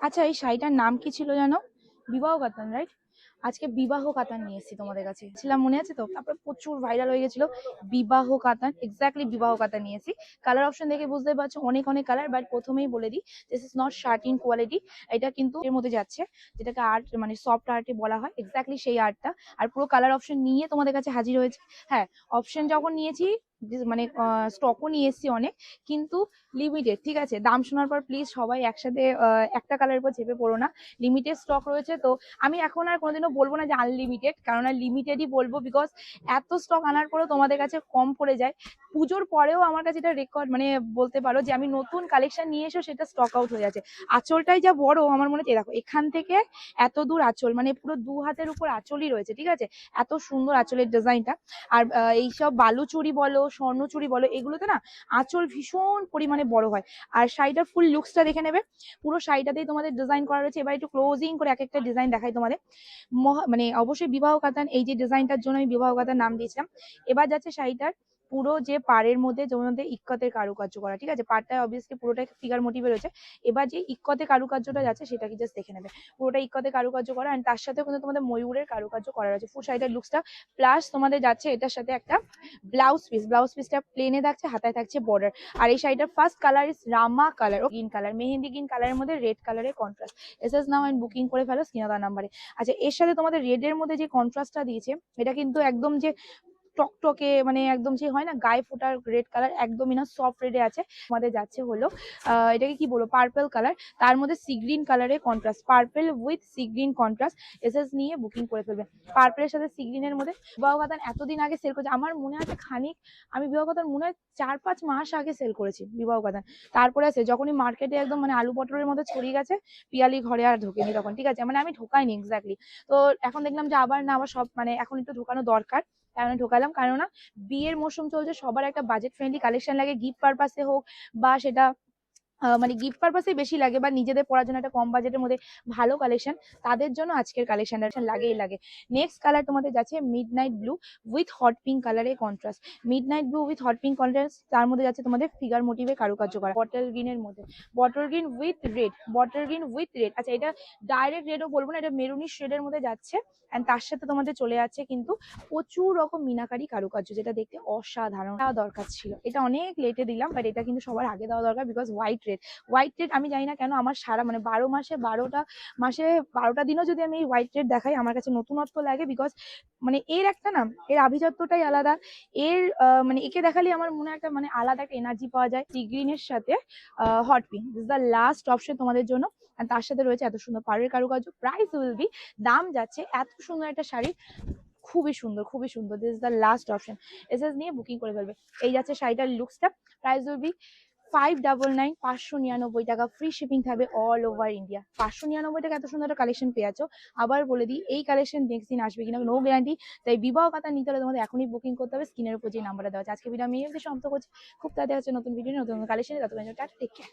আচ্ছা এই শাড়িটার নাম কি ছিল জানো? বিবাহ কাতান রাইট আজকে বিবাহ কাতান নিয়ে এসেছি তোমাদের কাছে। ছিলাম মনে আছে তো? তারপরে প্রচুর ভাইরাল হয়ে গেছিল। বিবাহ কাতান এক্স্যাক্টলি বিবাহ কাতান নিয়েছি কালার অপশন দেখে বুঝতে পারছ, অনেক অনেক কালার বাট প্রথমেই বলে দিই this is not shirt in quality এটা কিন্তু এর মধ্যে যাচ্ছে, যেটাকে আর্ট মানে সফট আর্টে বলা হয় এক্স্যাক্টলি সেই আর্টটা আর পুরো কালার অপশন নিয়ে তোমাদের কাছে হাজির হয়েছে। হ্যাঁ অপশন যখন নিয়েছি মানে স্টকও নিয়ে এসেছি অনেক, কিন্তু লিমিটেড ঠিক আছে? দাম শোনার পর প্লিজ সবাই একসাথে একটা কালারের উপর চেপে পড়ো না। লিমিটেড স্টক রয়েছে, তো আমি এখন আর কোনোদিনও বলব না যে আনলিমিটেড কারণ আর লিমিটেডই বলব বিকজ এত স্টক আনার পরেও তোমাদের কাছে কম পড়ে যায়। পুজোর পরেও আমার কাছে এটা রেকর্ড মানে বলতে পারো যে আমি নতুন কালেকশন নিয়ে এসেও সেটা স্টক আউট হয়ে যাচ্ছে। আঁচলটাই যা বড়, আমার মনে হচ্ছে দেখো, এখান থেকে এত দূর আঁচল মানে পুরো দু হাতের উপর আঁচলই রয়েছে, ঠিক আছে? এত সুন্দর আঁচলের ডিজাইনটা আর এইসব বালুচুরি বলো স্বর্ণচুরি বলো, এগুলোতে না আঁচল ভীষণ পরিমাণে বড় হয়। আর শাড়িটার ফুল লুকসটা দেখে নেবে। পুরো শাড়িটাতেই তোমাদের ডিজাইন করা রয়েছে। এবার একটু ক্লোজিং করে এক একটা ডিজাইন দেখাই তোমাদের। মানে অবশ্যই বিবাহ কাতান এই যে ডিজাইনটার জন্য আমি বিবাহ কাতান নাম দিয়েছিলাম। এবার যাচ্ছে শাড়িটার পুরো যে পাড়ের মধ্যে মধ্যে ইক্কতের কারুকার্য করা, ঠিক আছে? পাড়টা অবভিয়াসলি পুরোটাই ফিগার মোটিভে রয়েছে। এবার যে ইক্কতে কারুকার্যটা যাচ্ছে সেটাকে জাস্ট দেখে নেবে। পুরোটা ইক্কতে কারুকার্য করা and তার সাথে কিন্তু তোমাদের ময়ূরের কারুকার্য করা রয়েছে। ফুল শাড়িটার লুকসটা প্লাস তোমাদের যাচ্ছে এটার সাথে একটা ব্লাউজ পিস ব্লাউজ পিসটা প্লেনে থাকছে, হাতায় থাকছে বর্ডার আর এই শাড়িটার first colour is Rama colour O green colour mehendi green কালারের মধ্যে রেড কালারের contrast S S now and booking করে ফেলো স্ক্রিনাদার নাম্বারে আচ্ছা এর সাথে তোমাদের রেড এর মধ্যে যে কন্ট্রাস্টটা দিয়েছে, এটা কিন্তু একদম যে টকটকে মানে একদম যে হয় না, গায়ে ফোটার রেড কালার একদমই না সফট রেডে আছে। আমাদের যাচ্ছে হলো এটাকে কি বলব? পার্পল কালার তার মধ্যে সি গ্রিন কালারের contrast purple with sea green contrast SS নিয়ে বুকিং করে ফেলবেন পার্পলের সাথে সি গ্রিনের মধ্যে বিবাহ কাতান এতদিন আগে সেল করেছে। আমার মনে আছে খানিক, আমি বিবাহ কাতান মনে হয় চার পাঁচ মাস আগে সেল করেছি বিবাহ কাতান তারপরে আছে, যখনই মার্কেটে একদম মানে আলু পটলের মতো ছড়িয়ে গেছে, পিয়ালি ঘরে আর ঢোকেনি তখন, ঠিক আছে? মানে আমি ঢোকাইনি এক্স্যাক্টলি তো এখন দেখলাম যে আবার না, আবার সব মানে এখন একটু ঢোকানো দরকার। আমি ঢোকালাম। কেননা বিয়ের মৌসুম চলছে, সবার একটা বাজেট ফ্রেন্ডলি কালেকশন লাগে গিফট পারপাসে হোক বা সেটা মানে গিফট পারপাসে বেশি লাগে বা নিজেদের পড়ার জন্য একটা কম বাজেটের মধ্যে ভালো কালেকশন তাদের জন্য আজকের কালেকশনটা লাগেই লাগে। নেক্সট কালার তোমাদের যাচ্ছে midnight blue with hot pink কালারের contrast midnight blue with hot pink contrast তার মধ্যে যাচ্ছে তোমাদের ফিগার মোটিভে কারুকার্য করা বটল গ্রিনের মধ্যে। Bottle green with red bottle green with red আচ্ছা এটা ডাইরেক্ট রেডও বলব না, এটা মেরুনি শেডের মধ্যে যাচ্ছে। অ্যান্ড তার সাথে তোমাদের চলে যাচ্ছে কিন্তু প্রচুর রকম মিনাকারি কারুকার্য, যেটা দেখতে অসাধারণ। দরকার ছিল। এটা অনেক লেটে দিলাম বাট এটা কিন্তু সবার আগে দেওয়া দরকার because white red white red আমি জানি না কেন আমার সারা মানে বারো মাসে বারোটা মাসে বারোটা দিনও যদি আমি এই হোয়াইট রেড দেখাই আমার কাছে নতুনত্ব লাগে বিকজ মানে এর একটা না, এর আভিজাত্যটাই আলাদা। এর মানে একে দেখালে আমার মনে একটা মানে আলাদা একটা এনার্জি পাওয়া যায়। সি গ্রিনের সাথে hot pink this the last option তোমাদের জন্য। তার সাথে রয়েছে এত সুন্দর পাড়ের কারুকার্য। প্রাইস উইল বি দাম যাচ্ছে এত সুন্দর একটা শাড়ি। খুবই সুন্দর খুবই সুন্দর। This the last option SS নিয়ে বুকিং করে ফেলবে। এই যাচ্ছে শাড়িটার লুকসটা price will be five double nine পাঁচশো নিরানব্বই টাকা ফ্রি শিপিং থাকবে অল ওভার ইন্ডিয়া পাঁচশো নিরানব্বই টাকা এত সুন্দর একটা কালেকশন পেয়ে আছো আবার বলে দিই, এই কালেকশন নেক্সট দিন আসবে কিনা নো গ্যারান্টি তাই বিবাহ কথা নিতে হলে তোমাদের এখনই বুকিং করতে হবে স্ক্রিনের উপর যে নাম্বারটা দেওয়া আছে। আজকে ভিডিও আমি এই সমাপ্ত করছি। খুব তাড়াতাড়ি আছে নতুন ভিডিও নতুন কালেকশনে ততক্ষণ টাটা টেক কেয়ার